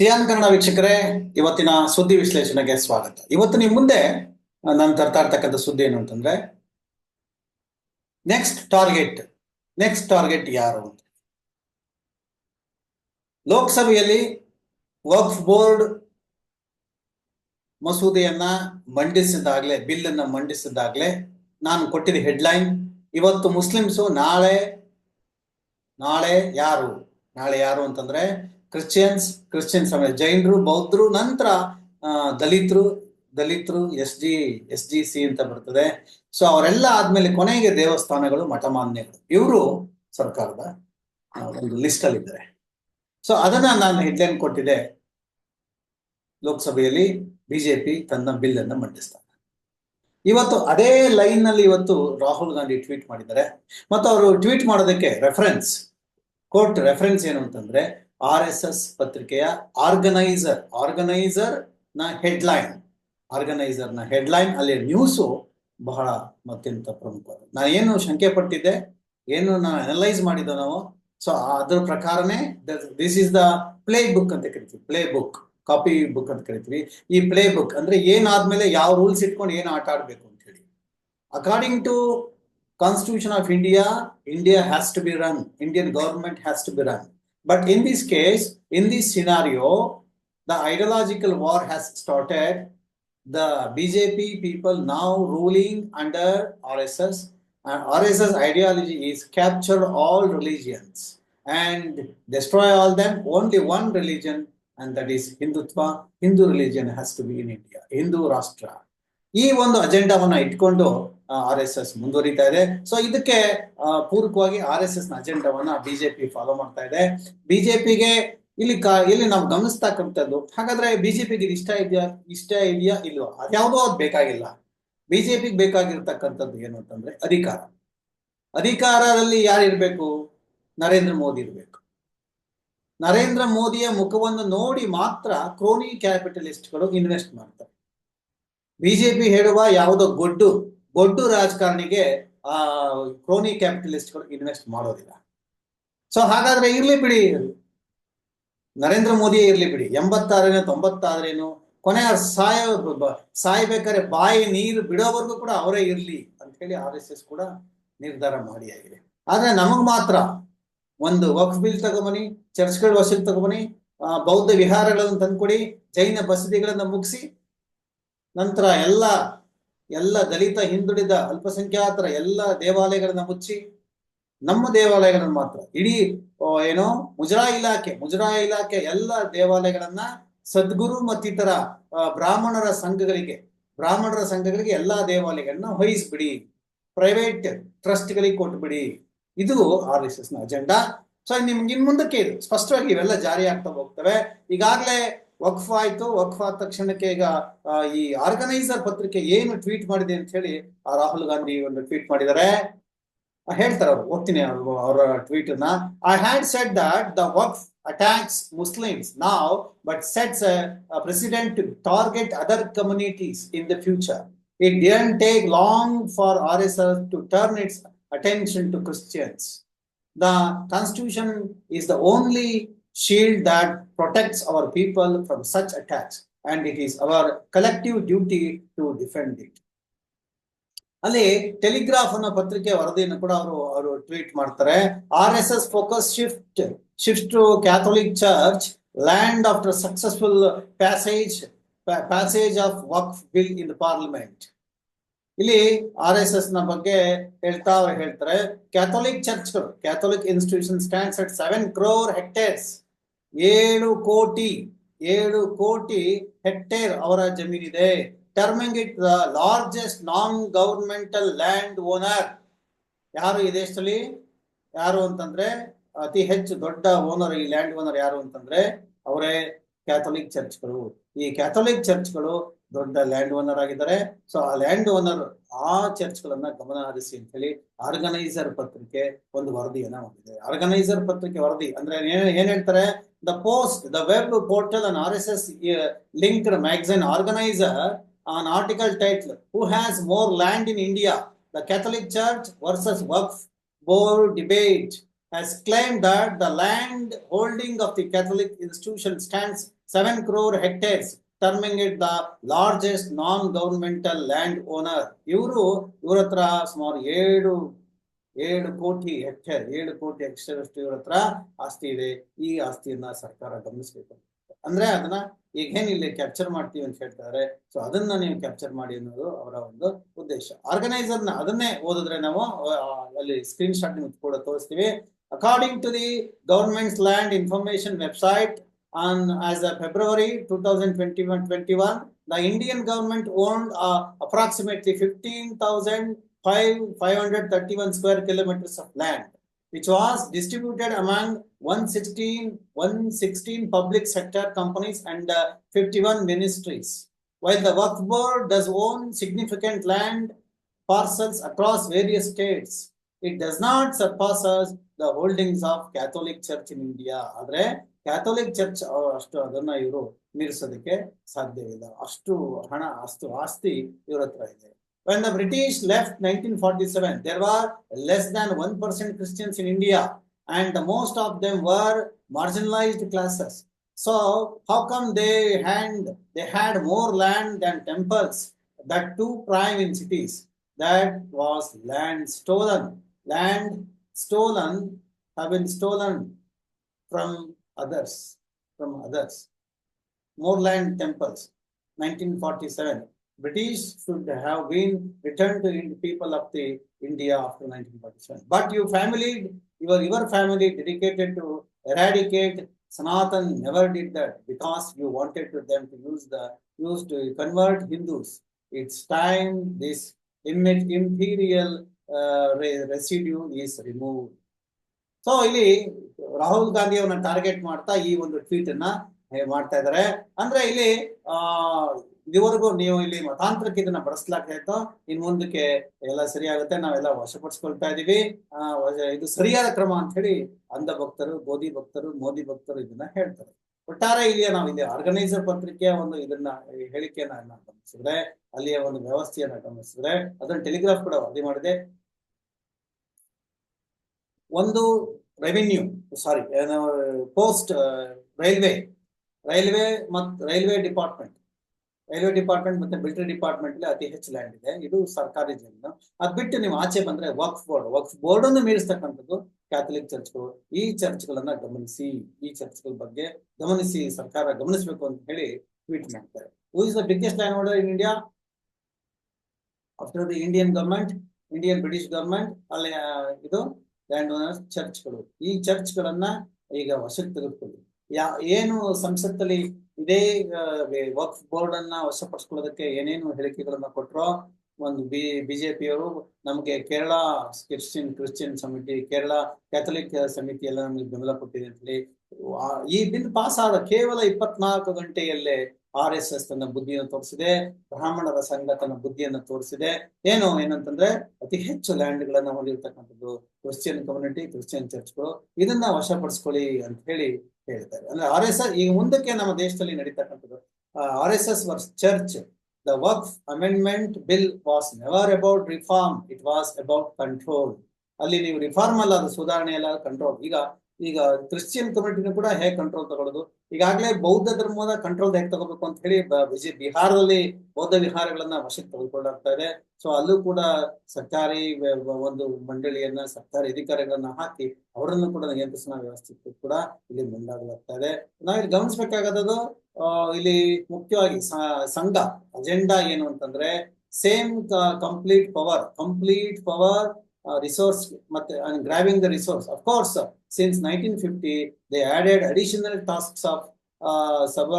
Xi'an Kannada ವೀಕ್ಷಕರೇ, ಇವತ್ತಿನ ಸುದ್ದಿ ವಿಶ್ಲೇಷಣೆಗೆ ಸ್ವಾಗತ. ಇವತ್ತು ನಿಮ್ ಮುಂದೆ ನಾನು ತರ್ತಾ ಇರ್ತಕ್ಕಂಥ ಸುದ್ದಿ ಏನು ಅಂತಂದ್ರೆ ನೆಕ್ಸ್ಟ್ ಟಾರ್ಗೆಟ್ ನೆಕ್ಸ್ಟ್ ಟಾರ್ಗೆಟ್ ಯಾರು ಅಂತ. ಲೋಕಸಭೆಯಲ್ಲಿ ವಕ್ಫ್ ಬೋರ್ಡ್ ಮಸೂದೆಯನ್ನ ಮಂಡಿಸಿದಾಗ್ಲೇ ಬಿಲ್ ಅನ್ನ ಮಂಡಿಸಿದಾಗ್ಲೇ ನಾನು ಕೊಟ್ಟಿದ್ದ ಹೆಡ್ಲೈನ್ ಇವತ್ತು ಮುಸ್ಲಿಮ್ಸು ನಾಳೆ ನಾಳೆ ಯಾರು ನಾಳೆ ಯಾರು ಅಂತಂದ್ರೆ ಕ್ರಿಶ್ಚಿಯನ್ಸ್ ಕ್ರಿಶ್ಚಿಯನ್ ಸಮಾಜ ಜೈನರು, ಬೌದ್ಧರು, ನಂತರ ದಲಿತರು ದಲಿತರು, S G S G C ಅಂತ ಬರ್ತದೆ. ಸೊ ಅವರೆಲ್ಲ ಆದ್ಮೇಲೆ ಕೊನೆಗೆ ದೇವಸ್ಥಾನಗಳು ಮಠಮಾನ್ಯಗಳು. ಇವರು ಸರ್ಕಾರದ ಒಂದು ಲಿಸ್ಟ್ ಅಲ್ಲಿ ಇದ್ದಾರೆ. ಸೊ ಅದನ್ನ ನಾನು ಹೆಡ್ಲೈನ್ ಕೊಟ್ಟಿದೆ. ಲೋಕಸಭೆಯಲ್ಲಿ ಬಿಜೆಪಿ ತನ್ನ ಬಿಲ್ ಅನ್ನು ಮಂಡಿಸ್ತಾರೆ ಇವತ್ತು ಅದೇ ಲೈನ್ನಲ್ಲಿ ಇವತ್ತು ರಾಹುಲ್ ಗಾಂಧಿ ಟ್ವೀಟ್ ಮಾಡಿದ್ದಾರೆ. ಮತ್ತು ಅವರು ಟ್ವೀಟ್ ಮಾಡೋದಕ್ಕೆ ರೆಫರೆನ್ಸ್ ಕೋರ್ಟ್ ರೆಫರೆನ್ಸ್ ಏನು ಅಂತಂದ್ರೆ ಆರ್ ಎಸ್ ಎಸ್ ಪತ್ರಿಕೆಯ ಆರ್ಗನೈಸರ್ ಆರ್ಗನೈಸರ್ನ ಹೆಡ್ಲೈನ್, ಆರ್ಗನೈಸರ್ನ ಹೆಡ್ಲೈನ್ ಅಲ್ಲಿ ನ್ಯೂಸು ಬಹಳ ಅತ್ಯಂತ ಪ್ರಮುಖ ನಾನು ಏನು ಶಂಕೆ ಪಟ್ಟಿದ್ದೆ, ಏನು ನಾನು ಅನಲೈಸ್ ಮಾಡಿದ್ದೆ ನಾವು ಸೊ ಅದ್ರ ಪ್ರಕಾರನೇ this is the play book ಅಂತ ಕರಿತೀವಿ ಪ್ಲೇ ಬುಕ್ ಕಾಪಿ ಬುಕ್ ಅಂತ ಕರಿತೀವಿ. ಈ ಪ್ಲೇ ಬುಕ್ ಅಂದ್ರೆ ಏನಾದ್ಮೇಲೆ ಯಾವ ರೂಲ್ಸ್ ಇಟ್ಕೊಂಡು ಏನು ಆಟ ಆಡ್ಬೇಕು ಅಂತ ಹೇಳಿ. According to constitution of India India has to be run Indian government has to be run But in this case, in this scenario, the ideological war has started. The BJP people now ruling under RSS, and RSS ideology is capture all religions and destroy all them. Only one religion, and that is Hindutva. Hindu religion has to be in India. Hindu Rashtra. ಈ ಒಂದು ಅಜೆಂಡಾವನ್ನ ಇಟ್ಕೊಂಡು R S S ಮುಂದುವರಿತಾ ಇದೆ. So ಇದಕ್ಕೆ ಪೂರಕವಾಗಿ R S ಎಸ್ನ ಅಜೆಂಡಾವನ್ನ BJP follow ಮಾಡ್ತಾ ಇದೆ. ಬಿಜೆಪಿಗೆ ಇಲ್ಲಿ ಇಲ್ಲಿ ನಾವು ಗಮನಿಸ್ತಕ್ಕಂಥದ್ದು, ಹಾಗಾದ್ರೆ ಬಿಜೆಪಿಗೆ ಇದು ಇಷ್ಟ ಇದೆಯಾ ಇಷ್ಟ ಇದೆಯಾ, ಇಲ್ವಾ? ಅದ್ಯಾವುದೋ ಅದು ಬೇಕಾಗಿಲ್ಲ. ಬಿಜೆಪಿಗೆ ಬೇಕಾಗಿರ್ತಕ್ಕಂಥದ್ದು ಏನು ಅಂತಂದ್ರೆ ಅಧಿಕಾರ. ಅಧಿಕಾರದಲ್ಲಿ ಯಾರು ಇರ್ಬೇಕು? ನರೇಂದ್ರ ಮೋದಿ ಇರ್ಬೇಕು. ನರೇಂದ್ರ ಮೋದಿಯ ಮುಖವನ್ನು ನೋಡಿ ಮಾತ್ರ ಕ್ರೋನಿ ಕ್ಯಾಪಿಟಲಿಸ್ಟ್ಗಳು ಇನ್ವೆಸ್ಟ್ ಮಾಡ್ತಾರೆ. ಬಿಜೆಪಿ ಹೇಳುವ ಯಾವುದೋ ಗೊಡ್ಡು ಗೊಡ್ಡು ರಾಜಕಾರಣಿಗೆ, ಆ ಕ್ರೋನಿ ಕ್ಯಾಪಿಟಲಿಸ್ಟ್ಗಳು ಇನ್ವೆಸ್ಟ್ ಮಾಡೋದಿಲ್ಲ. ಸೊ ಹಾಗಾದ್ರೆ ಇರ್ಲಿ ಬಿಡಿ. ನರೇಂದ್ರ ಮೋದಿ ಇರ್ಲಿ ಬಿಡಿ. ಎಂಬತ್ತಾರೇನು ತೊಂಬತ್ತಾರೇನು ಕೊನೆಯ ಸಾಯ ಸಾಯ್ಬೇಕಾದ್ರೆ ಬಾಯಿ ನೀರು ಬಿಡೋವರೆಗೂ ಕೂಡ ಅವರೇ ಇರ್ಲಿ ಅಂತ ಹೇಳಿ ಆರ್ ಎಸ್ ಎಸ್ ಕೂಡ ನಿರ್ಧಾರ ಮಾಡಿ ಆಗಿದೆ ಆದ್ರೆ ನಮಗ್ ಮಾತ್ರ ಒಂದು ವಕ್ಫ್ ಬಿಲ್ ತಗೊಬನ್ನಿ, ಚರ್ಚ್ಗಳ ವಸೂಲಿ ತಗೊಬನ್ನಿ ಬೌದ್ಧ ವಿಹಾರಗಳನ್ನು ತಂದ್ಕೊಡಿ, ಜೈನ ಬಸದಿಗಳನ್ನ ಮುಗಿಸಿ ನಂತರ ಎಲ್ಲ ಎಲ್ಲ ದಲಿತ, ಹಿಂದುಳಿದ, ಅಲ್ಪಸಂಖ್ಯಾತರ ಎಲ್ಲ ದೇವಾಲಯಗಳನ್ನ ಮುಚ್ಚಿ, ನಮ್ಮ ದೇವಾಲಯಗಳನ್ನು ಮಾತ್ರ, ಇಡೀ ಏನೋ ಮುಜರಾ ಇಲಾಖೆ ಮುಜರಾ ಇಲಾಖೆ ಎಲ್ಲ ದೇವಾಲಯಗಳನ್ನ ಸದ್ಗುರು ಮತ್ತಿತರ ಬ್ರಾಹ್ಮಣರ ಸಂಘಗಳಿಗೆ ಬ್ರಾಹ್ಮಣರ ಸಂಘಗಳಿಗೆ ಎಲ್ಲಾ ದೇವಾಲಯಗಳನ್ನ ವಹಿಸ್ಬಿಡಿ ಪ್ರೈವೇಟ್ ಟ್ರಸ್ಟ್ಗಳಿಗೆ ಕೊಟ್ಬಿಡಿ. ಇದು ಆರ್ ಎಸ್ ಎಸ್ನ ಅಜೆಂಡಾ ಸೊ ನಿಮ್ಗೆ ಇನ್ ಮುಂದಕ್ಕೆ ಇದು. ಸ್ಪಷ್ಟವಾಗಿ ಇವೆಲ್ಲ ಜಾರಿ ಆಗ್ತಾ ಹೋಗ್ತವೆ. ಈಗಾಗಲೇ ವಕ್ಫ್ ಆಯ್ತು, ವಕ್ಫ್ ಆದ ತಕ್ಷಣಕ್ಕೆ ಈಗ ಈ ಆರ್ಗನೈಸರ್ ಪತ್ರಿಕೆ ಏನು ಟ್ವೀಟ್ ಮಾಡಿದೆ ಅಂತ ಹೇಳಿ, ಆ ರಾಹುಲ್ ಗಾಂಧಿ ಒಂದು ಟ್ವೀಟ್ ಮಾಡಿದ್ದಾರೆ ಹೇಳ್ತಾರೆ ಅವ್ರು, ಓದ್ತೀನಿ ಅವ್ರು ಟ್ವೀಟ್ನ I had said that the Waqf attacks Muslims now but sets precedent target other communities in the future it didn't take long for R S S to turn its attention to Christians the constitution is the only shield that protects our people from such attacks, and it is our collective duty to defend it. ಅಲ್ಲಿ Telegraph ಅನ್ನೋ ಪತ್ರಿಕೆ ವರದಿಯನ್ನು ಕೂಡ ಅವರು ಅವರು tweet ಮಾಡ್ತಾರೆ. R S S focus shift shift to Catholic church land after successful passage passage of Waqf bill in parliament ಇಲ್ಲಿ R S ಎಸ್ನ ಬಗ್ಗೆ ಹೇಳ್ತಾ ಅವ್ರು ಹೇಳ್ತಾರೆ. Catholic ಚರ್ಚ್ಗಳು Catholic institution stands at seven crore hectares ಏಳು ಕೋಟಿ ಏಳು ಕೋಟಿ ಹೆಕ್ಟೇರ್ ಅವರ ಜಮೀನಿದೆ. Terming it the largest non governmental landowner. ಯಾರು ಈ ದೇಶದಲ್ಲಿ? ಯಾರು ಅಂತಂದ್ರೆ, ಅತಿ ಹೆಚ್ಚು ದೊಡ್ಡ ಓನರ್, ಈ ಲ್ಯಾಂಡ್ ಓನರ್ ಯಾರು ಅಂತಂದ್ರೆ, ಅವರೇ ಕ್ಯಾಥೋಲಿಕ್ ಚರ್ಚ್ಗಳು. ಈ ಕ್ಯಾಥೋಲಿಕ್ ಚರ್ಚ್ಗಳು ದೊಡ್ಡ ಲ್ಯಾಂಡ್ ಓನರ್ ಆಗಿದ್ದಾರೆ. ಸೊ, ಆ ಲ್ಯಾಂಡ್ ಓನರ್ ಆ ಚರ್ಚ್ಗಳನ್ನ ಗಮನ ಹರಿಸಿ ಅಂತ ಹೇಳಿ ಆರ್ಗನೈಸರ್ ಪತ್ರಿಕೆ ಒಂದು ವರದಿಯನ್ನ ಹೊಂದಿದೆ. ಆರ್ಗನೈಸರ್ ಪತ್ರಿಕೆ ವರದಿ ಅಂದ್ರೆ ಏನ್ ಹೇಳ್ತಾರೆ? the post the web portal on R S S linked magazine Organiser on article title who has more land in India the Catholic church versus Waqf board debate has claimed that the land holding of the Catholic institution stands seven crore hectares terming it the largest non governmental land owner ಇವರು ಇವ್ರ ಹತ್ರ ಸುಮಾರು ಏಳು ಏಳು ಕೋಟಿ hectare ಏಳು ಕೋಟಿ hectare ಅಷ್ಟು ಇವ್ರ ಹತ್ರ ಆಸ್ತಿ ಇದೆ. ಈ ಆಸ್ತಿಯನ್ನ ಸರ್ಕಾರ ಗಮನಿಸ್ಬೇಕು. ಅಂದ್ರೆ ಅದನ್ನ ಈಗ ಇಲ್ಲಿ ಕ್ಯಾಪ್ಚರ್ ಮಾಡ್ತೀವಿ ಅಂತ ಹೇಳ್ತಾರೆ. ಸೊ ಅದನ್ನ ನೀವು ಕ್ಯಾಪ್ಚರ್ ಮಾಡಿ ಅನ್ನೋದು ಅವರ ಒಂದು ಉದ್ದೇಶ. ಆರ್ಗನೈಸರ್ನ ಅದನ್ನೇ ಓದಿದ್ರೆ ನಾವು ಅಲ್ಲಿ ಸ್ಕ್ರೀನ್ ಶಾಟ್ ನಿಮ್ಗೆ ಕೂಡ ತೋರಿಸ್ತೀವಿ. According to the government's land information website on as of February 2021, 21, Indian government own owned uh, fifteen 15,000 531 square kilometers of land, which was distributed among 116, 116 public sector companies and uh, 51 ministries. While the Waqf Board does own significant land parcels across various states, it does not surpass us the holdings of Catholic Church in India. Adre, Catholic church ಅಷ್ಟು ಅದನ್ನ ಇವರು ಮೀರಿಸೋದಕ್ಕೆ ಸಾಧ್ಯವಿಲ್ಲ ಅಷ್ಟು ಹಣ ಅಷ್ಟು ಆಸ್ತಿ ಇವ್ರ ಹತ್ರ ಇದೆ When the British left 1947, there were less than 1% Christians in India, and most of them were marginalized classes. So, how come they had they had more land than temples? That too prime in cities. That was land stolen. Land stolen have been stolen from others. From others. More land temples. 1947. British should have been returned to people of the India after 1947. But your family, your your family dedicated to eradicate Sanatan never did that because you wanted to them to use the use to convert Hindus. It's time this imperial uh, re- residue is removed. So ಇಲ್ಲಿ ರಾಹುಲ್ ಗಾಂಧಿ ಅವರನ್ನ target ಮಾಡ್ತಾ ಈ ಒಂದು tweet ಅನ್ನ ಮಾಡ್ತಾ ಇದ್ದಾರೆ ಅಂದ್ರೆ ಇಲ್ಲಿ ಇದುವರೆಗೂ ನೀವು ಇಲ್ಲಿ ಮತಾಂತರಕ್ಕೆ ಇದನ್ನ ಬಳಸಲಾಗ್ತಾ ಇನ್ ಮುಂದಕ್ಕೆ ಎಲ್ಲ ಸರಿಯಾಗುತ್ತೆ. ನಾವೆಲ್ಲ ವಶಪಡಿಸ್ಕೊಳ್ತಾ ಇದೀವಿ. ಆ ಇದು ಸರಿಯಾದ ಕ್ರಮ ಅಂತ ಹೇಳಿ ಅಂಧ ಭಕ್ತರು ಗೋಧಿ ಭಕ್ತರು, ಮೋದಿ ಭಕ್ತರು ಇದನ್ನ ಹೇಳ್ತಾರೆ. ಒಟ್ಟಾರೆ ಇಲ್ಲಿಯ ನಾವು ಇಲ್ಲಿ ಆರ್ಗನೈಸರ್ ಪತ್ರಿಕೆಯ ಒಂದು ಇದನ್ನ ಹೇಳಿಕೆಯನ್ನ ಗಮನಿಸಿದ್ರೆ, ಅಲ್ಲಿಯ ಒಂದು ವ್ಯವಸ್ಥೆಯನ್ನ ಗಮನಿಸಿದ್ರೆ, ಅದನ್ನ ಟೆಲಿಗ್ರಾಫ್ ಕೂಡ ವರದಿ ಮಾಡಿದೆ. ಒಂದು revenue sorry post railway railway ಮತ್ ರೈಲ್ವೆ ಡಿಪಾರ್ಟ್ಮೆಂಟ್ ರೈಲ್ವೆ ಡಿಪಾರ್ಟ್ಮೆಂಟ್ ಮತ್ತೆ ಮಿಲಿಟರಿ ಡಿಪಾರ್ಟ್ಮೆಂಟ್ ಅಲ್ಲಿ ಅತಿ ಹೆಚ್ಚು ಲ್ಯಾಂಡ್ ಇದೆ. ಇದು ಸರ್ಕಾರಿ ಜಮೀನು. ಅದ್ ಬಿಟ್ಟು ನೀವು ಆಚೆ ಬಂದ್ರೆ ವಕ್ಫ್ ಬೋರ್ಡ್ ವಕ್ಫ್ ಬೋರ್ಡ್ ಅನ್ನು ಮೀರಿಸ್ತಕ್ಕಂಥದ್ದು ಕ್ಯಾಥಲಿಕ್ ಚರ್ಚ್ಗಳು ಈ ಚರ್ಚ್ಗಳನ್ನ ಗಮನಿಸಿ, ಈ ಚರ್ಚ್ಗಳ ಬಗ್ಗೆ ಗಮನಿಸಿ, ಸರ್ಕಾರ ಗಮನಿಸಬೇಕು ಅಂತ ಹೇಳಿ ಟ್ವೀಟ್ ಮಾಡ್ತಾರೆ. Who is the biggest land holder in India after the Indian government Indian British government ಅಲ್ಲಿ ಇದು ಲ್ಯಾಂಡ್ ಓನರ್ಸ್ ಚರ್ಚ್ಗಳು ಈ ಚರ್ಚ್ಗಳನ್ನ ಈಗ ವಶಕ್ಕೆ ತೆಗೆದುಕೊಳ್ಳಿ. ಯಾ, ಏನು ಸಂಸತ್ತಲ್ಲಿ ಇದೇ ವಕ್ಫ್ ಬೋರ್ಡ್ ಅನ್ನ ವಶಪಡಿಸ್ಕೊಳ್ಳೋದಕ್ಕೆ ಏನೇನು ಹೇಳಿಕೆಗಳನ್ನ ಕೊಟ್ರೋ, ಒಂದು ಬಿ, ಬಿಜೆಪಿಯವರು ನಮಗೆ ಕೇರಳ ಕ್ರಿಶ್ಚಿಯನ್ ಕ್ರಿಶ್ಚಿಯನ್ ಸಮಿತಿ ಕೇರಳ ಕ್ಯಾಥಲಿಕ್ ಸಮಿತಿ ಎಲ್ಲ ನಮಗೆ ಬೆಂಬಲ ಕೊಟ್ಟಿದೆ ಅಂತ ಹೇಳಿ, ಆ- ಈ ಬಿಲ್ ಪಾಸ್ ಆದ ಕೇವಲ ಇಪ್ಪತ್ನಾಲ್ಕು ಗಂಟೆಯಲ್ಲೇ ಆರ್ ಎಸ್ ಎಸ್ ತನ್ನ ಬುದ್ಧಿಯನ್ನು ತೋರಿಸಿದೆ, ಬ್ರಾಹ್ಮಣರ ಸಂಘ ತನ್ನ ಬುದ್ಧಿಯನ್ನು ತೋರಿಸಿದೆ. ಏನು, ಏನಂತಂದ್ರೆ ಅತಿ ಹೆಚ್ಚು ಲ್ಯಾಂಡ್ ಗಳನ್ನ ಹೊಂದಿರತಕ್ಕಂಥದ್ದು ಕ್ರಿಶ್ಚಿಯನ್ ಕಮ್ಯುನಿಟಿ ಕ್ರಿಶ್ಚಿಯನ್ ಚರ್ಚ್ಗಳು ಇದನ್ನ ವಶಪಡಿಸ್ಕೊಳ್ಳಿ ಅಂತ ಹೇಳಿ ಹೇಳ್ತಾರೆ. ಅಂದ್ರೆ ಆರ್ ಎಸ್ ಎಸ್ ಈಗ ಮುಂದಕ್ಕೆ ನಮ್ಮ ದೇಶದಲ್ಲಿ ನಡೀತಕ್ಕಂಥದ್ದು R S S versus church the work amendment bill was never about reform it was about control ಅಲ್ಲಿ ನೀವು ರಿಫಾರ್ಮ್ ಅಲ್ಲ, ಅದು ಸುಧಾರಣೆ ಅಲ್ಲ ಕಂಟ್ರೋಲ್ ಈಗ ಈಗ ಕ್ರಿಶ್ಚಿಯನ್ ಕಮ್ಯುನಿಟಿನೂ ಕೂಡ ಹೇಗೆ ಕಂಟ್ರೋಲ್ ತಗೊಳ್ಳೋದು ಈಗಾಗಲೇ ಬೌದ್ಧ ಧರ್ಮದ ಕಂಟ್ರೋಲ್ ಹೇಗೆ ತಗೋಬೇಕು ಅಂತ ಹೇಳಿ ವಿಜಯ ಬಿಹಾರದಲ್ಲಿ ಬೌದ್ಧ ವಿಹಾರಗಳನ್ನ ವಶಕ್ಕೆ ತೆಗೆದುಕೊಳ್ಳಾಗ್ತಾ ಇದೆ. ಸೊ ಅಲ್ಲೂ ಕೂಡ ಸರ್ಕಾರಿ ಒಂದು ಮಂಡಳಿಯನ್ನ, ಸರ್ಕಾರಿ ಅಧಿಕಾರಿಗಳನ್ನ ಹಾಕಿ ಅವರನ್ನು ಕೂಡ ನಿಯಂತ್ರಿಸಿನ ವ್ಯವಸ್ಥೆ ಕೂಡ ಇಲ್ಲಿ ಮುಂದಾಗಲಾಗ್ತಾ ಇದೆ. ನಾವಿಲ್ಲಿ ಗಮನಿಸಬೇಕಾಗದ್ದು ಇಲ್ಲಿ ಮುಖ್ಯವಾಗಿ ಸಂಘ ಅಜೆಂಡಾ ಏನು ಅಂತಂದ್ರೆ same complete power complete power resource ಮತ್ತೆ grabbing the resource of course since nineteen fifty they added additional tasks of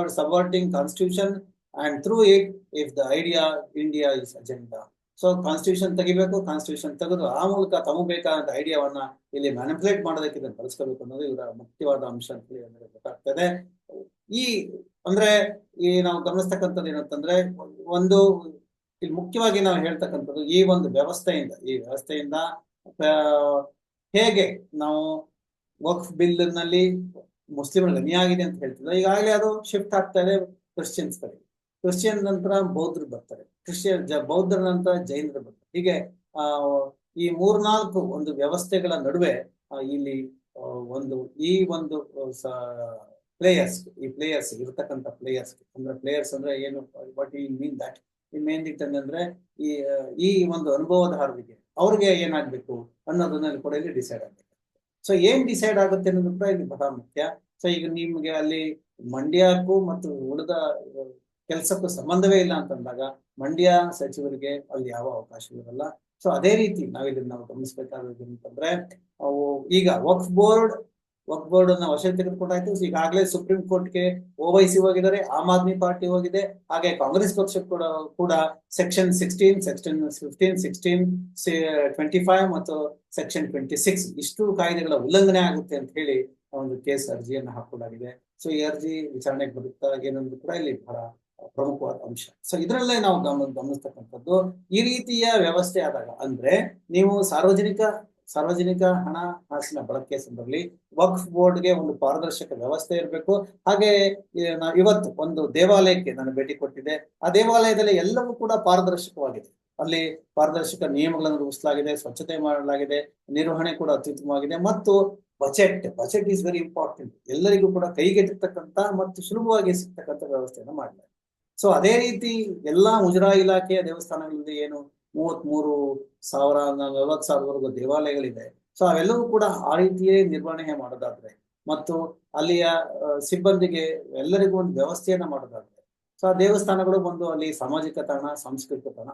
subverting constitution and through it, if the idea, India is agenda. So constitution ತೆಗಿಬೇಕು constitution ತೆಗೆದು, ಆ ಮೂಲಕ ತಮಗೆ ಬೇಕಾದಂತ ಐಡಿಯಾವನ್ನ ಇಲ್ಲಿ manipulate ಮಾಡೋದಕ್ಕೆ ಇದನ್ನು ಬಳಸ್ಕೋಬೇಕು ಅನ್ನೋದು ಇವರ ಮುಖ್ಯವಾದ ಅಂಶ ಅಂತ ಗೊತ್ತಾಗ್ತದೆ ಈ, ಅಂದ್ರೆ, ಈ ನಾವು ಗಮನಿಸ್ತಕ್ಕಂಥದ್ದು ಏನಂತಂದ್ರೆ, ಒಂದು ಇಲ್ಲಿ ಮುಖ್ಯವಾಗಿ ನಾವು ಹೇಳ್ತಕ್ಕಂಥದ್ದು ಈ ಒಂದು ವ್ಯವಸ್ಥೆಯಿಂದ, ಈ ವ್ಯವಸ್ಥೆಯಿಂದ ಹೇಗೆ ನಾವು ವಕ್ಫ್ ಬಿಲ್ನಲ್ಲಿ ಮುಸ್ಲಿಮರ ಗಣಿಯಾಗಿದೆ ಅಂತ ಹೇಳ್ತಿದ್ರು, ಈಗಾಗಲೇ ಅದು ಶಿಫ್ಟ್ ಆಗ್ತಾ ಇದೆ ಕ್ರಿಶ್ಚಿಯನ್ಸ್ ಕಡೆ. ಕ್ರಿಶ್ಚಿಯನ್ ನಂತರ ಬೌದ್ಧರು ಬರ್ತಾರೆ. ಕ್ರಿಶ್ಚಿಯನ್ ಜ, ಬೌದ್ಧರ ನಂತರ ಜೈನರು ಬರ್ತಾರೆ. ಹೀಗೆ, ಆ, ಈ ಮೂರ್ನಾಲ್ಕು ಒಂದು ವ್ಯವಸ್ಥೆಗಳ ನಡುವೆ ಇಲ್ಲಿ ಒಂದು, ಈ ಒಂದು ಪ್ಲೇಯರ್ಸ್ ಈ ಪ್ಲೇಯರ್ಸ್ ಇರ್ತಕ್ಕಂಥ ಪ್ಲೇಯರ್ಸ್ ಅಂದ್ರೆ ಪ್ಲೇಯರ್ಸ್ ಅಂದ್ರೆ ಏನು ವಾಟ್ ಯು ಮೀನ್ ದಟ್ ಅಂದ್ರೆ ಈ ಈ ಒಂದು ಹಾರ್ದಿಗೆ ಅವ್ರಿಗೆ ಏನಾಗ್ಬೇಕು ಅನ್ನೋದನ್ನ ಕೂಡ ಇಲ್ಲಿ ಡಿಸೈಡ್ ಆಗ್ಬೇಕು. ಸೊ ಏನ್ ಡಿಸೈಡ್ ಆಗುತ್ತೆ ಅನ್ನೋದು ಕೂಡ ಇಲ್ಲಿ ಬಹಳ ಮುಖ್ಯ. ಸೊ ಈಗ ನಿಮ್ಗೆ ಅಲ್ಲಿ ಮಂಡ್ಯಕ್ಕೂ ಮತ್ತು ಉಳಿದ ಕೆಲಸಕ್ಕೂ ಸಂಬಂಧವೇ ಇಲ್ಲ ಅಂತಂದಾಗ ಮಂಡ್ಯ ಸಚಿವರಿಗೆ ಅಲ್ಲಿ ಯಾವ ಅವಕಾಶವಿರಲ್ಲ ಸೊ ಅದೇ ರೀತಿ ನಾವಿಲ್ಲಿ ನಾವು ಗಮನಿಸಬೇಕಾದದ್ದು ಅಂತಂದ್ರೆ ಈಗ ವಕ್ಫ್ ಬೋರ್ಡ್ ವಕ್ಫ್ ಬೋರ್ಡ್ ಅನ್ನ ವಶ ತೆಗೆದುಕೊಂಡಾಯ್ತು ಈಗಾಗಲೇ ಸುಪ್ರೀಂ ಕೋರ್ಟ್ಗೆ ಓವೈಸಿ ಹೋಗಿದ್ದಾರೆ, ಆಮ್ ಆದ್ಮಿ ಪಾರ್ಟಿ ಹೋಗಿದೆ. ಹಾಗೆ ಕಾಂಗ್ರೆಸ್ ಪಕ್ಷ ಕೂಡ ಕೂಡ section sixteen section fifteen sixteen twenty five ಮತ್ತು ಸೆಕ್ಷನ್ ಟ್ವೆಂಟಿ ಸಿಕ್ಸ್ ಇಷ್ಟು ಕಾಯ್ದೆಗಳ ಉಲ್ಲಂಘನೆ ಆಗುತ್ತೆ ಅಂತ ಹೇಳಿ ಒಂದು ಕೇಸ್ ಅರ್ಜಿಯನ್ನು ಹಾಕೊಂಡಾಗಿದೆ. ಸೊ ಈ ಅರ್ಜಿ ವಿಚಾರಣೆಗೆ ಬರುತ್ತಾ ಏನೊಂದು ಕೂಡ ಇಲ್ಲಿ ಬಹಳ ಪ್ರಮುಖವಾದ ಅಂಶ. ಸೊ ಇದರಲ್ಲೇ ನಾವು ಗಮನ, ಗಮನಿಸ್ತಕ್ಕಂಥದ್ದು ಈ ರೀತಿಯ ವ್ಯವಸ್ಥೆ ಆದಾಗ ಅಂದ್ರೆ ನೀವು ಸಾರ್ವಜನಿಕ ಸಾರ್ವಜನಿಕ ಹಣ ಹಣಕಾಸಿನ ಬಳಕೆ ಸಂದರ್ಭದಲ್ಲಿ ವಕ್ಫ್ ಬೋರ್ಡ್ಗೆ ಒಂದು ಪಾರದರ್ಶಕ ವ್ಯವಸ್ಥೆ ಇರಬೇಕು. ಹಾಗೆ ಇವತ್ತು ಒಂದು ದೇವಾಲಯಕ್ಕೆ ನಾನು ಭೇಟಿ ಕೊಟ್ಟಿದ್ದೆ. ಆ ದೇವಾಲಯದಲ್ಲಿ ಎಲ್ಲವೂ ಕೂಡ ಪಾರದರ್ಶಕವಾಗಿದೆ. ಅಲ್ಲಿ ಪಾರದರ್ಶಕ ನಿಯಮಗಳನ್ನು ರೂಪಿಸಲಾಗಿದೆ, ಸ್ವಚ್ಛತೆ ಮಾಡಲಾಗಿದೆ, ನಿರ್ವಹಣೆ ಕೂಡ ಅತ್ಯುತ್ತಮವಾಗಿದೆ. ಮತ್ತು budget budget is very important. ಎಲ್ಲರಿಗೂ ಕೂಡ ಕೈಗೆಟತಕ್ಕಂತ ಮತ್ತು ಸುಲಭವಾಗಿ ಸಿಗ್ತಕ್ಕಂಥ ವ್ಯವಸ್ಥೆಯನ್ನು ಮಾಡಲಾಗಿದೆ ಸೊ, ಅದೇ ರೀತಿ ಎಲ್ಲಾ ಮುಜರಾ ಇಲಾಖೆಯ ದೇವಸ್ಥಾನಗಳಲ್ಲಿ ಏನು ಮೂವತ್ತ್ ಮೂರು ಸಾವಿರ, ನಲವತ್ತು ಸಾವಿರವರೆಗೂ ದೇವಾಲಯಗಳಿದೆ. ಸೊ ಅವೆಲ್ಲವೂ ಕೂಡ ಆ ರೀತಿಯೇ ನಿರ್ವಹಣೆ ಮಾಡೋದಾದ್ರೆ ಮತ್ತು ಅಲ್ಲಿಯ ಸಿಬ್ಬಂದಿಗೆ ಎಲ್ಲರಿಗೂ ಒಂದು ವ್ಯವಸ್ಥೆಯನ್ನ ಮಾಡೋದಾದ್ರೆ. ಸೊ ಆ ದೇವಸ್ಥಾನಗಳು ಬಂದು ಅಲ್ಲಿ ಸಾಮಾಜಿಕ ತಾಣ, ಸಾಂಸ್ಕೃತಿಕ ತಾಣ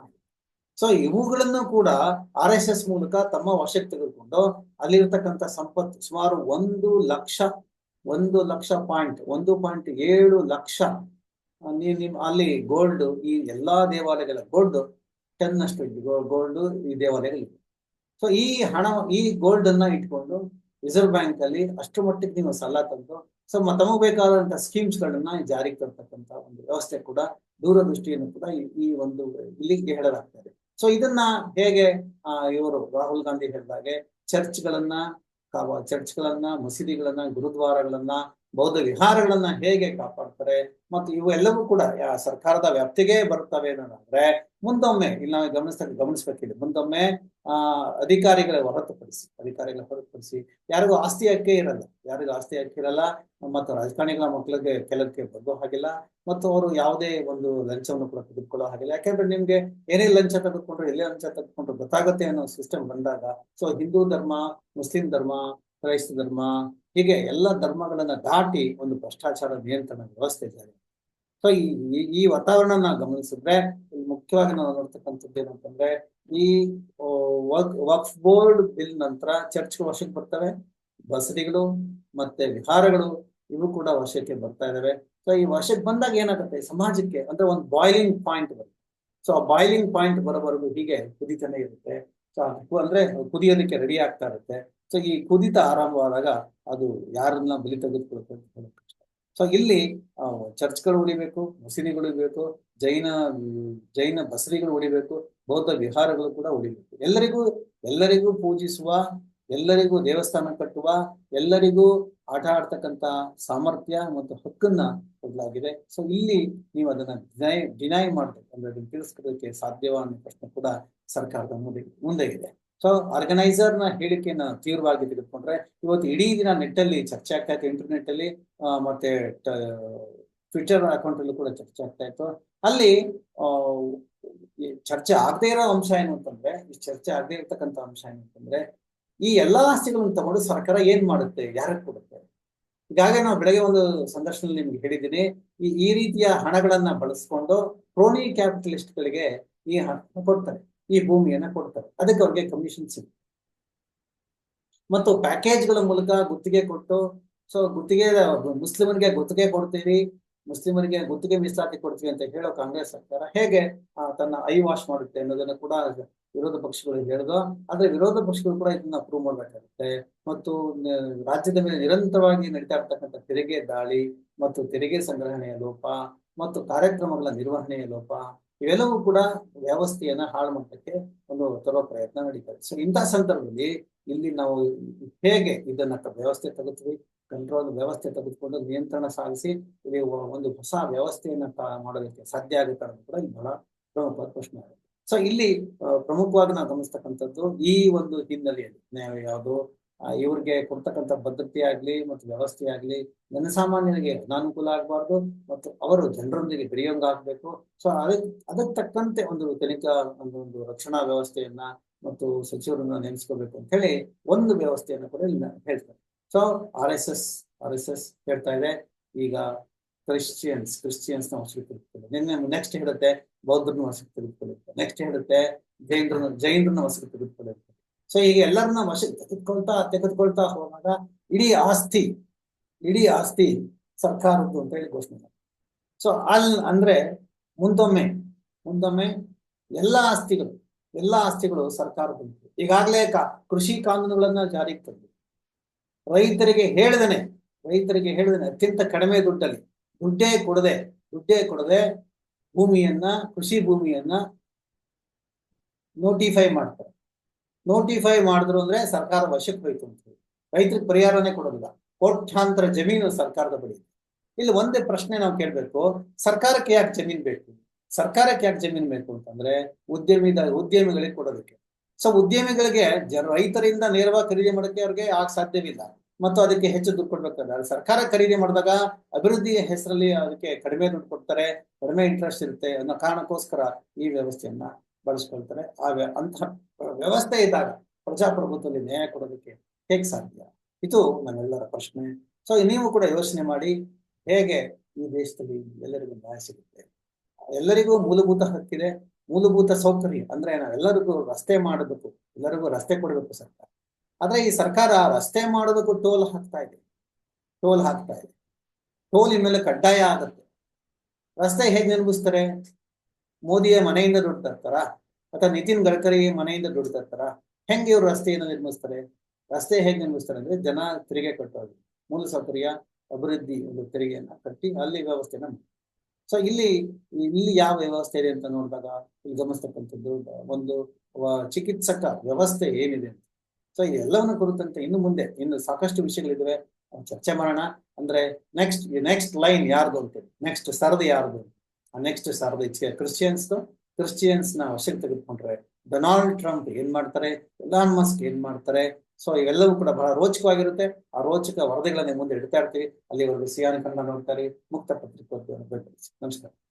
ಸೊ ಇವುಗಳನ್ನು ಕೂಡ ಆರ್ ಎಸ್ ಎಸ್ ಮೂಲಕ ತಮ್ಮ ವಶಕ್ಕೆ ತೆಗೆದುಕೊಂಡು ಅಲ್ಲಿರ್ತಕ್ಕಂಥ ಸಂಪತ್ತು ಸುಮಾರು ಒಂದು ಲಕ್ಷ ಒಂದು ಲಕ್ಷ ಪಾಯಿಂಟ್, ಒಂದು ಪಾಯಿಂಟ್ ಏಳು ಲಕ್ಷ ನೀವು ನಿಮ್, ಅಲ್ಲಿ ಗೋಲ್ಡ್ ಈ ಎಲ್ಲಾ ದೇವಾಲಯಗಳ ಗೋಲ್ಡ್ ಟೆನ್ ಅಷ್ಟು ಗೋಲ್ಡ್ ಈ ದೇವಾಲಯಗಳಿವೆ ಸೊ ಈ ಹಣ, ಈ ಗೋಲ್ಡ್ ಅನ್ನ ಇಟ್ಕೊಂಡು ರಿಸರ್ವ್ ಬ್ಯಾಂಕ್ ಅಲ್ಲಿ ಅಷ್ಟು ಮಟ್ಟಿಗೆ ನೀವು ಸಾಲ ತಂದು, ಸೊ ತಮಗೆ ಬೇಕಾದಂತಹ ಸ್ಕೀಮ್ಸ್ ಗಳನ್ನ ಜಾರಿಗೆ ತರ್ತಕ್ಕಂತ ಒಂದು ವ್ಯವಸ್ಥೆ ಕೂಡ ದೂರದೃಷ್ಟಿಯನ್ನು ಕೂಡ ಈ ಒಂದು ಇಲ್ಲಿಗೆ ಹೇಳಲಾಗ್ತದೆ. ಸೊ ಇದನ್ನ ಹೇಗೆ ಇವರು ರಾಹುಲ್ ಗಾಂಧಿ ಹೇಳಿದಾಗೆ, ಚರ್ಚ್ಗಳನ್ನ ಚರ್ಚ್ಗಳನ್ನ, ಮಸೀದಿಗಳನ್ನ, ಗುರುದ್ವಾರಗಳನ್ನ ಬೌದ್ಧ ವಿಹಾರಗಳನ್ನ ಹೇಗೆ ಕಾಪಾಡ್ತಾರೆ ಮತ್ತು ಇವೆಲ್ಲವೂ ಕೂಡ ಸರ್ಕಾರದ ವ್ಯಾಪ್ತಿಗೆ ಬರ್ತವೆ ಅಂದ್ರೆ ಮುಂದೊಮ್ಮೆ, ಇಲ್ಲಿ ನಾವು ಗಮನಿಸ್ತಾ ಗಮನಿಸ್ಬೇಕಿದೆ. ಮುಂದೊಮ್ಮೆ, ಆ, ಅಧಿಕಾರಿಗಳ ಹೊರತುಪಡಿಸಿ ಅಧಿಕಾರಿಗಳ ಹೊರತುಪಡಿಸಿ ಯಾರಿಗೂ ಆಸ್ತಿ ಹಕ್ಕೇ ಇರಲ್ಲ. ಯಾರಿಗೂ ಆಸ್ತಿ ಹಾಕಿ ಇರಲ್ಲ. ಮತ್ತು ರಾಜಕಾರಣಿಗಳ ಮಕ್ಕಳಿಗೆ ಕೆಲಕ್ಕೆ ಬರೋ ಹಾಗಿಲ್ಲ. ಮತ್ತು ಅವರು ಯಾವುದೇ ಒಂದು ಲಂಚವನ್ನು ಕೂಡ ತೆಗೆದುಕೊಳ್ಳೋ ಹಾಗಿಲ್ಲ. ಯಾಕೆಂದ್ರೆ ನಿಮ್ಗೆ ಏನೇ ಲಂಚ ತೆಗೆದುಕೊಂಡ್ರು, ಎಲ್ಲೇ ಲಂಚ ತೆಗೆದುಕೊಂಡ್ರು ಗೊತ್ತಾಗುತ್ತೆ ಅನ್ನೋ ಸಿಸ್ಟಮ್ ಬಂದಾಗ ಸೊ ಹಿಂದೂ ಧರ್ಮ, ಮುಸ್ಲಿಂ ಧರ್ಮ, ಕ್ರೈಸ್ತ ಧರ್ಮ ಹೀಗೆ ಎಲ್ಲ ಧರ್ಮಗಳನ್ನ ದಾಟಿ ಒಂದು ಭ್ರಷ್ಟಾಚಾರ ನಿಯಂತ್ರಣ ವ್ಯವಸ್ಥೆ ಇದೆ. ಸೊ ಈ ಈ ವಾತಾವರಣ ಗಮನಿಸಿದ್ರೆ ಮುಖ್ಯವಾಗಿ ನಾವು ನೋಡ್ತಕ್ಕಂಥದ್ದು ಏನಂತಂದ್ರೆ, ಈ ವರ್ಕ್ ವಕ್ಫ್ ಬೋರ್ಡ್ ಬಿಲ್ ನಂತರ ಚರ್ಚ್ ವಶಕ್ಕೆ ಬರ್ತವೆ, ಬಸದಿಗಳು ಮತ್ತೆ ವಿಹಾರಗಳು, ಇವು ಕೂಡ ವಶಕ್ಕೆ ಬರ್ತಾ ಇದಾವೆ. ಸೊ ಈ ವಶಕ್ಕೆ ಬಂದಾಗ ಏನಾಗುತ್ತೆ ಸಮಾಜಕ್ಕೆ ಅಂದ್ರೆ ಒಂದು ಬಾಯ್ಲಿಂಗ್ ಪಾಯಿಂಟ್ ಬರುತ್ತೆ. ಸೊ ಆ ಬಾಯ್ಲಿಂಗ್ ಪಾಯಿಂಟ್ ಬರೋವರೆಗೂ ಹೀಗೆ ಕುದಿತಾನೆ ಇರುತ್ತೆ. ಸೊ ಅಂದ್ರೆ ಕುದಿಯೋದಕ್ಕೆ ರೆಡಿ ಆಗ್ತಾ ಇರುತ್ತೆ. ಸೊ ಈ ಕುದಿತ ಆರಂಭವಾದಾಗ ಅದು ಯಾರನ್ನ ಬಲಿ ಹೇಳಕ್ ಕಷ್ಟ. ಸೊ ಇಲ್ಲಿ ಚರ್ಚ್ಗಳು ಉಳಿಬೇಕು, ಮಸೀದಿಗಳು ಉಳಿಬೇಕು, ಜೈನ ಜೈನ ಬಸರಿಗಳು ಉಳಿಬೇಕು, ಬೌದ್ಧ ವಿಹಾರಗಳು ಕೂಡ ಉಳಿಬೇಕು. ಎಲ್ಲರಿಗೂ ಎಲ್ಲರಿಗೂ ಪೂಜಿಸುವ, ಎಲ್ಲರಿಗೂ ದೇವಸ್ಥಾನ ಕಟ್ಟುವ, ಎಲ್ಲರಿಗೂ ಆಟ ಆಡ್ತಕ್ಕಂತ ಸಾಮರ್ಥ್ಯ ಮತ್ತು ಹಕ್ಕನ್ನ ಕೊಡಲಾಗಿದೆ. ಸೊ ಇಲ್ಲಿ ನೀವು ಅದನ್ನ ಡಿನೈ ಡಿನೈ ಮಾಡ್ಬೇಕು. ಅಂದ್ರೆ ಅದನ್ನ ತಿಳಿಸ್ಕೊಳ್ಳೋಕೆ ಸಾಧ್ಯವ ಅನ್ನೋ ಪ್ರಶ್ನೆ ಕೂಡ ಸರ್ಕಾರದ ಮುಂದೆ ಮುಂದೆ ಇದೆ. ಸೊ ಆರ್ಗನೈಸರ್ನ ಹೇಳಿಕೆಯನ್ನ ತೀವ್ರವಾಗಿ ತೆಗೆದುಕೊಂಡ್ರೆ, ಇವತ್ತು ಇಡೀ ದಿನ ನೆಟ್ ಅಲ್ಲಿ ಚರ್ಚೆ ಆಗ್ತಾ ಇತ್ತು ಇಂಟರ್ನೆಟ್ ಅಲ್ಲಿ ಮತ್ತೆ ಟ್ವಿಟರ್ ಅಕೌಂಟ್ ಅಲ್ಲೂ ಕೂಡ ಚರ್ಚೆ ಆಗ್ತಾ ಇತ್ತು. ಅಲ್ಲಿ ಚರ್ಚೆ ಆಗದೆ ಇರೋ ಅಂಶ ಏನು ಅಂತಂದ್ರೆ, ಈ ಚರ್ಚೆ ಆಗದೆ ಇರತಕ್ಕಂತ ಅಂಶ ಏನು ಅಂತಂದ್ರೆ, ಈ ಎಲ್ಲಾ ಆಸ್ತಿಗಳನ್ನು ತಗೊಂಡು ಸರ್ಕಾರ ಏನ್ ಮಾಡುತ್ತೆ, ಯಾರಿಗೆ ಕೊಡುತ್ತೆ? ಈಗಾಗಲೇ ನಾವು ಬೆಳಗ್ಗೆ ಒಂದು ಸಂದರ್ಶನದಲ್ಲಿ ನಿಮ್ಗೆ ಹೇಳಿದ್ದೀನಿ, ಈ ಈ ರೀತಿಯ ಹಣಗಳನ್ನ ಬಳಸ್ಕೊಂಡು ಕ್ರೋನಿ ಕ್ಯಾಪಿಟಲಿಸ್ಟ್ಗಳಿಗೆ ಈ ಹಣ ಕೊಡ್ತಾರೆ. ಈ ಭೂಮಿಯನ್ನ ಕೊಡ್ತಾರೆ. ಅದಕ್ಕೆ ಅವ್ರಿಗೆ ಕಮಿಷನ್ ಸಿಗುತ್ತೆ. ಮತ್ತು ಪ್ಯಾಕೇಜ್ಗಳ ಮೂಲಕ ಗುತ್ತಿಗೆ ಕೊಟ್ಟು ಸೊ ಗುತ್ತಿಗೆ ಮುಸ್ಲಿಮರಿಗೆ ಗುತ್ತಿಗೆ ಕೊಡ್ತೀವಿ ಮುಸ್ಲಿಮರಿಗೆ ಗುತ್ತಿಗೆ ಮೀಸಲಾತಿ ಕೊಡ್ತೀವಿ ಅಂತ ಹೇಳೋ ಕಾಂಗ್ರೆಸ್ ಸರ್ಕಾರ ಹೇಗೆ ತನ್ನ ಐ ವಾಶ್ ಮಾಡುತ್ತೆ ಅನ್ನೋದನ್ನ ಕೂಡ ವಿರೋಧ ಪಕ್ಷಗಳು ಹೇಳಿದ್ರು ಆದ್ರೆ ವಿರೋಧ ಪಕ್ಷಗಳು ಕೂಡ ಇದನ್ನ ಅಪ್ರೂವ್ ಮಾಡ್ಬೇಕಾಗುತ್ತೆ. ಮತ್ತು ರಾಜ್ಯದ ಮೇಲೆ ನಿರಂತರವಾಗಿ ನಡೀತಾ ಇರ್ತಕ್ಕಂಥ ತೆರಿಗೆ ದಾಳಿ, ಮತ್ತು ತೆರಿಗೆ ಸಂಗ್ರಹಣೆಯ ಲೋಪ, ಮತ್ತು ಕಾರ್ಯಕ್ರಮಗಳ ನಿರ್ವಹಣೆಯ ಲೋಪ ಇವೆಲ್ಲವೂ ಕೂಡ ವ್ಯವಸ್ಥೆಯನ್ನ ಹಾಳು ಮಾಡಕ್ಕೆ ಒಂದು ತರೋ ಪ್ರಯತ್ನ ನಡೀತದೆ. ಸೊ ಇಂತಹ ಸಂದರ್ಭದಲ್ಲಿ ಇಲ್ಲಿ ನಾವು ಹೇಗೆ ಇದನ್ನ ವ್ಯವಸ್ಥೆ ತೆಗೆದ್ವಿ ಕಂಟ್ರೋಲ್ ವ್ಯವಸ್ಥೆ ತೆಗೆದುಕೊಂಡು ನಿಯಂತ್ರಣ ಸಾಧಿಸಿ, ಇಲ್ಲಿ ಒಂದು ಹೊಸ ವ್ಯವಸ್ಥೆಯನ್ನ ಮಾಡೋದಕ್ಕೆ ಸಾಧ್ಯ ಆಗುತ್ತೆ ಅನ್ನೋದು ಕೂಡ ಬಹಳ ಪ್ರಮುಖವಾದ ಪ್ರಶ್ನೆ ಆಗುತ್ತೆ ಸೊ ಇಲ್ಲಿ ಪ್ರಮುಖವಾಗಿ ನಾವು ಗಮನಿಸ್ತಕ್ಕಂಥದ್ದು ಈ ಒಂದು ಹಿನ್ನೆಲೆಯಲ್ಲಿ, ನಾವು ಇವ್ರಿಗೆ ಕೊಡ್ತಕ್ಕಂಥ ಭದ್ರತೆ ಆಗ್ಲಿ ಮತ್ತು ವ್ಯವಸ್ಥೆ ಆಗ್ಲಿ ಜನಸಾಮಾನ್ಯರಿಗೆ ಅನಾನುಕೂಲ ಆಗಬಾರ್ದು ಮತ್ತು ಅವರು ಜನರೊಂದಿಗೆ ಬೆರೆಯೋಂಗ್ ಆಗ್ಬೇಕು ಸೊ ಅದಕ್ಕೆ ಅದಕ್ಕೆ ತಕ್ಕಂತೆ ಒಂದು ತನಿಖಾ ಒಂದು ಒಂದು ರಕ್ಷಣಾ ವ್ಯವಸ್ಥೆಯನ್ನ ಮತ್ತು ಸಚಿವರನ್ನ ನೇಮಿಸ್ಕೋಬೇಕು ಅಂತ ಹೇಳಿ ಒಂದು ವ್ಯವಸ್ಥೆಯನ್ನು ಕೂಡ ಇಲ್ಲಿ ಹೇಳ್ತಾರೆ so R S S R S S ಹೇಳ್ತಾ ಇದೆ. ಈಗ ಕ್ರಿಶ್ಚಿಯನ್ಸ್ ಕ್ರಿಶ್ಚಿಯನ್ಸ್ನ ವಶಕ್ಕೆ ತೆಗೆದುಕೊಳ್ಳಿ ನಿನ್ನೆ ನೆಕ್ಸ್ಟ್ ಹೇಳುತ್ತೆ, ಬೌದ್ಧರನ್ನ ವಶಕ್ಕೆ ತೆಗೆದುಕೊಳ್ಳುತ್ತೆ ನೆಕ್ಸ್ಟ್ ಹೇಳುತ್ತೆ, ಜೈನರನ್ನ ಜೈನರನ್ನ ವಶಕ್ಕೆ ತೆಗೆದುಕೊಳ್ಳುತ್ತೆ ಸೊ ಈಗ ಎಲ್ಲರನ್ನ ವಶಕ್ಕೆ ತೆಗೆದುಕೊಳ್ತಾ ತೆಗೆದುಕೊಳ್ತಾ ಹೋದಾಗ ಇಡೀ ಆಸ್ತಿ ಇಡೀ ಆಸ್ತಿ ಸರ್ಕಾರದ್ದು ಅಂತ ಹೇಳಿ ಘೋಷಣೆ ಸೊ ಅಲ್ ಅಂದ್ರೆ ಮುಂದೊಮ್ಮೆ ಮುಂದೊಮ್ಮೆ ಎಲ್ಲಾ ಆಸ್ತಿಗಳು ಎಲ್ಲಾ ಆಸ್ತಿಗಳು ಸರ್ಕಾರದ್ದು. ಈಗಾಗಲೇ ಕೃಷಿ ಕಾನೂನುಗಳನ್ನ ಜಾರಿಗೆ ತಂದು ರೈತರಿಗೆ ಹೇಳ್ದೇನೆ ರೈತರಿಗೆ ಹೇಳ್ದೇನೆ ಅತ್ಯಂತ ಕಡಿಮೆ ದುಡ್ಡಲ್ಲಿ, ದುಡ್ಡೇ ಕೊಡದೆ ದುಡ್ಡೇ ಕೊಡದೆ ಭೂಮಿಯನ್ನ, ಕೃಷಿ ಭೂಮಿಯನ್ನ ನೋಟಿಫೈ ಮಾಡ್ತಾರೆ. ನೋಟಿಫೈ ಮಾಡಿದ್ರು ಅಂದ್ರೆ ಸರ್ಕಾರ ವಶಕ್ಕೆ ಹೋಯ್ತು ಅಂತ ಹೇಳಿ. ರೈತರಿಗೆ ಪರಿಹಾರನೇ ಕೊಡೋದಿಲ್ಲ. ಕೋಟ್ಯಾಂತರ ಜಮೀನು ಸರ್ಕಾರದ ಬಳಿ. ಇಲ್ಲಿ ಒಂದೇ ಪ್ರಶ್ನೆ ನಾವು ಕೇಳ್ಬೇಕು. ಸರ್ಕಾರಕ್ಕೆ ಯಾಕೆ ಜಮೀನ್ ಬೇಕು? ಸರ್ಕಾರಕ್ಕೆ ಯಾಕೆ ಜಮೀನ್ ಬೇಕು ಅಂತಂದ್ರೆ ಉದ್ಯಮಿದ, ಉದ್ಯಮಿಗಳಿಗೆ ಕೊಡೋದಕ್ಕೆ. ಸೊ ಉದ್ಯಮಿಗಳಿಗೆ ರೈತರಿಂದ ನೇರವಾಗಿ ಖರೀದಿ ಮಾಡೋಕ್ಕೆ ಅವ್ರಿಗೆ ಆಗ ಸಾಧ್ಯವಿಲ್ಲ. ಮತ್ತು ಅದಕ್ಕೆ ಹೆಚ್ಚು ದುಡ್ಡು ಕೊಡ್ಬೇಕಾದ್ರೆ ಸರ್ಕಾರ ಖರೀದಿ ಮಾಡಿದಾಗ ಅಭಿವೃದ್ಧಿಯ ಹೆಸರಲ್ಲಿ ಅದಕ್ಕೆ ಕಡಿಮೆ ದುಡ್ಡು ಕೊಡ್ತಾರೆ, ಕಡಿಮೆ ಇಂಟ್ರೆಸ್ಟ್ ಇರುತ್ತೆ ಅನ್ನೋ ಕಾರಣಕ್ಕೋಸ್ಕರ ಈ ವ್ಯವಸ್ಥೆಯನ್ನ ಬಳಸ್ಕೊಳ್ತಾರೆ ಆ ಅಂತಹ ವ್ಯವಸ್ಥೆ ಇದ್ದಾಗ ಪ್ರಜಾಪ್ರಭುತ್ವದಲ್ಲಿ ನ್ಯಾಯ ಕೊಡೋದಕ್ಕೆ ಹೇಗೆ ಸಾಧ್ಯ? ಇದು ನಮ್ಮೆಲ್ಲರ ಪ್ರಶ್ನೆ. ಸೊ ನೀವು ಕೂಡ ಯೋಚನೆ ಮಾಡಿ ಹೇಗೆ ಈ ದೇಶದಲ್ಲಿ ಎಲ್ಲರಿಗೂ ನ್ಯಾಯ ಸಿಗುತ್ತೆ? ಎಲ್ಲರಿಗೂ ಮೂಲಭೂತ ಹಕ್ಕಿದೆ, ಮೂಲಭೂತ ಸೌಕರ್ಯ. ಅಂದ್ರೆ ನಾವೆಲ್ಲರಿಗೂ ರಸ್ತೆ ಮಾಡಬೇಕು, ಎಲ್ಲರಿಗೂ ರಸ್ತೆ ಕೊಡಬೇಕು ಸರ್ಕಾರ. ಆದ್ರೆ ಈ ಸರ್ಕಾರ ರಸ್ತೆ ಮಾಡೋದಕ್ಕೂ ಟೋಲ್ ಹಾಕ್ತಾ ಇದೆ. ಟೋಲ್ ಹಾಕ್ತಾ ಇದೆ. ಟೋಲ್ ಇನ್ಮೇಲೆ ಕಡ್ಡಾಯ ಆಗುತ್ತೆ. ರಸ್ತೆ ಹೇಗೆ ನಿರ್ಮಿಸ್ತಾರೆ? ಮೋದಿಯ ಮನೆಯಿಂದ ದುಡ್ಡು ತರ್ತಾರ? ಅಥವಾ ನಿತಿನ್ ಗಡ್ಕರಿ ಮನೆಯಿಂದ ದುಡ್ಡು ತರ್ತಾರ? ಹೆಂಗೆ ಇವ್ರು ರಸ್ತೆಯನ್ನು ನಿರ್ಮಿಸ್ತಾರೆ? ರಸ್ತೆ ಹೇಗೆ ನಿರ್ಮಿಸ್ತಾರೆ ಅಂದ್ರೆ ಜನ ತೆರಿಗೆ ಕಟ್ಟೋದು ಮೂಲಸೌಕರ್ಯ ಅಭಿವೃದ್ಧಿ ಒಂದು ತೆರಿಗೆಯನ್ನ ಕಟ್ಟಿ ಅಲ್ಲಿ ವ್ಯವಸ್ಥೆನ ಸೊ ಇಲ್ಲಿ ಇಲ್ಲಿ ಯಾವ ವ್ಯವಸ್ಥೆ ಇದೆ ಅಂತ ನೋಡಿದಾಗ ಇಲ್ಲಿ ಗಮನಿಸ್ತಕ್ಕಂಥದ್ದು, ಒಂದು ಚಿಕಿತ್ಸಕ ವ್ಯವಸ್ಥೆ ಏನಿದೆ ಅಂತ. ಸೊ ಎಲ್ಲವನ್ನು ಕುರಿತಂತೆ ಇನ್ನು ಮುಂದೆ, ಇನ್ನು ಸಾಕಷ್ಟು ವಿಷಯಗಳಿದಾವೆ. ಚರ್ಚೆ ಮಾಡೋಣ. ಅಂದ್ರೆ ನೆಕ್ಸ್ಟ್ ನೆಕ್ಸ್ಟ್ ಲೈನ್ ಯಾರ್ದು ಅಂತೇಳಿ ನೆಕ್ಸ್ಟ್ ಸರದಿ ಯಾರ್ದು ನೆಕ್ಸ್ಟ್ ಸರದಿ ಕ್ರಿಶ್ಚಿಯನ್ಸ್ ಕ್ರಿಶ್ಚಿಯನ್ಸ್ನ ವಶಕ್ಕೆ ತೆಗೆದುಕೊಂಡ್ರೆ ಡೊನಾಲ್ಡ್ ಟ್ರಂಪ್ ಏನ್ ಮಾಡ್ತಾರೆ? ಎಲಾನ್ ಮಸ್ಕ್ ಏನ್ ಮಾಡ್ತಾರೆ? ಸೊ ಇವೆಲ್ಲವೂ ಕೂಡ ಬಹಳ ರೋಚಕವಾಗಿರುತ್ತೆ. ಆ ರೋಚಕ ವರದಿಗಳನ್ನ ಮುಂದೆ ಇಡ್ತಾ ಇರ್ತೀವಿ. ಅಲ್ಲಿವರೆಗೂ ಸಿಯಾನ ಕನ್ನಡ ನೋಡ್ತಾರೆ, ಮುಕ್ತ ಪತ್ರಿಕೋದ್ಯಮ ನಮಸ್ಕಾರ.